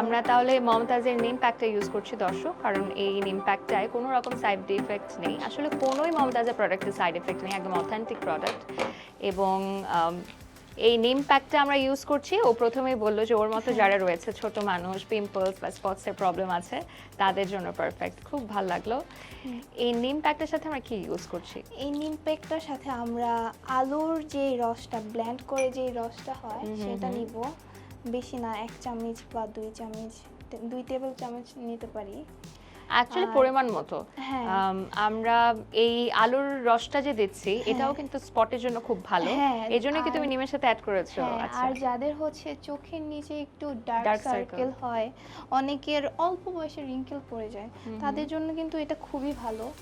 আমরা তাহলে মমতাজের নিম প্যাকটা ইউজ করছি দর্শক কারণ এই নিম প্যাকটায় কোনো রকম সাইড ইফেক্ট নেই। আসলে কোনোই মমতাজের প্রোডাক্টের সাইড এফেক্ট নেই একদম অথেন্টিক প্রোডাক্ট এবং এই নিম প্যাকটা আমরা ইউজ করছি। ও প্রথমেই বলল যে ওর মতো যারা রয়েছে ছোট মানুষ পিম্পলস বা স্পটসের প্রবলেম আছে তাদের জন্য পারফেক্ট খুব ভালো লাগল। এই নিম প্যাকটার সাথে আমরা কি ইউজ করছি? এই নিম প্যাকটার সাথে আমরা আলুর যে রসটা ব্লেন্ড করে যে রসটা হয় সেটা নিব। বেশি না এক চামচ বা দুই চামচ দুই টেবিল চামচ নিতে পারি। অ্যাকচুয়ালি পরিমাণ মতো। হ্যাঁ। আমরা এই আলুর রসটা যে দিচ্ছি এটাও কিন্তু স্পটের জন্য খুব ভালো। হ্যাঁ, এই জন্য কি তুমি নিমের সাথে অ্যাড করেছ। হ্যাঁ, আচ্ছা। আর যাদের হচ্ছে চোখের নিচে একটু ডার্ক সার্কেল হয় অনেকের অল্প বয়সে রিঙ্কেল পড়ে যায় তাদের জন্য কিন্তু এটা খুবই ভালো।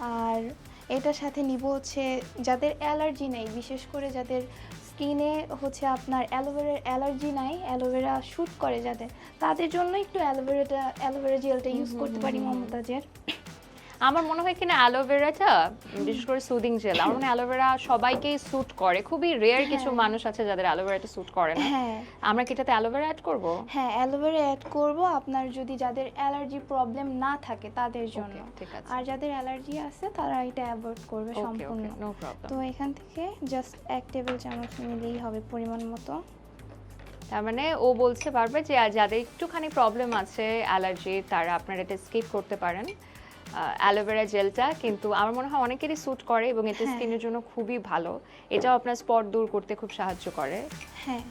আর এটার সাথে নিব হচ্ছে যাদের অ্যালার্জি নেই বিশেষ করে যাদের স্কিনে হচ্ছে আপনার অ্যালোভেরার অ্যালার্জি নাই অ্যালোভেরা শ্যুট করে যাদের তাদের জন্য একটু অ্যালোভেরাটা অ্যালোভেরা জেলটা ইউজ করতে পারি। মমতাজের আমার মনে হয় কিনা অ্যালোভেরাটা বিশেষ করে সুদিং জেল আমার মনে হয় অ্যালোভেরা সবাইকেই স্যুট করে। খুবই রেয়ার কিছু হ্যাঁ। মানুষ আছে যাদের অ্যালোভেরাটা স্যুট করে না। হ্যাঁ। আমরা কি এটাতে অ্যালোভেরা অ্যাড করব? হ্যাঁ অ্যালোভেরা অ্যাড করব। আপনার যদি যাদের অ্যালার্জি প্রবলেম না থাকে তাদের জন্য। ঠিক আছে। আর যাদের অ্যালার্জি আছে তারা এটা অ্যাভয়েড করবে সম্পূর্ণ। নো প্রবলেম তো এখান থেকে জাস্ট এক টেবিল চামচ নিলেই হবে পরিমাণ মতো। তার মানে ও বলছে পারবে যে যাদের একটুখানি প্রবলেম আছে অ্যালার্জি তারা আপনারা এটা স্কিপ করতে পারেন। অ্যালোভেরা জেলটা কিন্তু আমার মনে হয় অনেকেরই স্যুট করে এবং এটা হ্যাঁ। স্কিনের জন্য খুবই ভালো। এটাও আপনার স্পট দূর করতে খুব সাহায্য করে। হ্যাঁ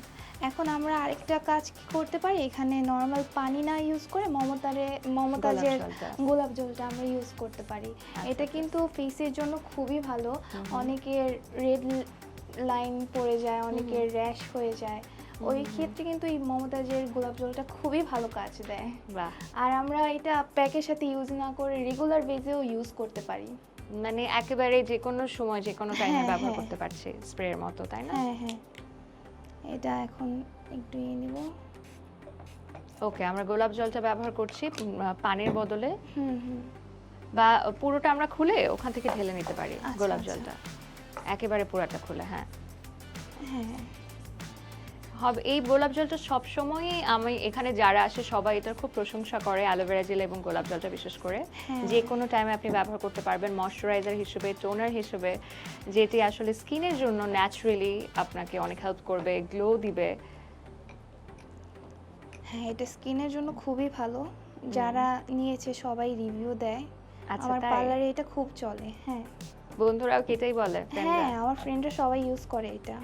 এখন আমরা আরেকটা কাজ করতে পারি? এখানে নর্মাল পানি না ইউজ করে মমতারে মমতাজের। গোলাপ জলটা। আমরা ইউজ করতে পারি। এটা কিন্তু ফেসের জন্য খুবই ভালো। অনেকের রেড লাইন পড়ে যায় অনেকের র্যাশ হয়ে যায়। ওই ক্ষেত্রে কিন্তু এই মমতাজের গোলাপ জলটা খুবই ভালো কাজ দেয়। বাহ। আর আমরা এটা প্যাকের সাথে ইউজ না করে রেগুলার বেজেও ইউজ করতে পারি। মানে একেবারে যে কোনো সময় যে কোনো টাইমে হ্যাঁ, ব্যবহার হ্যাঁ। করতে পারছি স্প্রের মতো তাই না? হ্যাঁ হ্যাঁ। এটা এখন একটু ইয়ে নিব। ওকে আমরা গোলাপ জলটা ব্যবহার করছি পানির বদলে। হুম হুম। বা পুরোটা আমরা খুলে ওখান থেকে ঢেলে নিতে পারি আচ্ছা, গোলাপ আচ্ছা। জলটা। একেবারে পুরাটা খুলে হ্যাঁ হ্যাঁ। হবে। এই গোলাপ জলটা সবসময়ই আমি এখানে যারা আসে সবাই এটার খুব প্রশংসা করে অ্যালোভেরা জেল এবং গোলাপ জলটা বিশেষ করে। হ্যাঁ। যে কোনো টাইমে আপনি ব্যবহার করতে পারবেন ময়শ্চারাইজার হিসেবে টোনার হিসেবে যেটি আসলে স্কিনের জন্য ন্যাচারালি আপনাকে অনেক হেল্প করবে গ্লো দিবে। হ্যাঁ এটা স্কিনের জন্য খুবই ভালো। যারা নিয়েছে সবাই রিভিউ দেয়। আচ্ছা আমার পার্লারে এটা খুব চলে হ্যাঁ। বন্ধুরাও কি এটাই বলে হ্যাঁ আমার ফ্রেন্ডরা সবাই ইউজ করে এটা।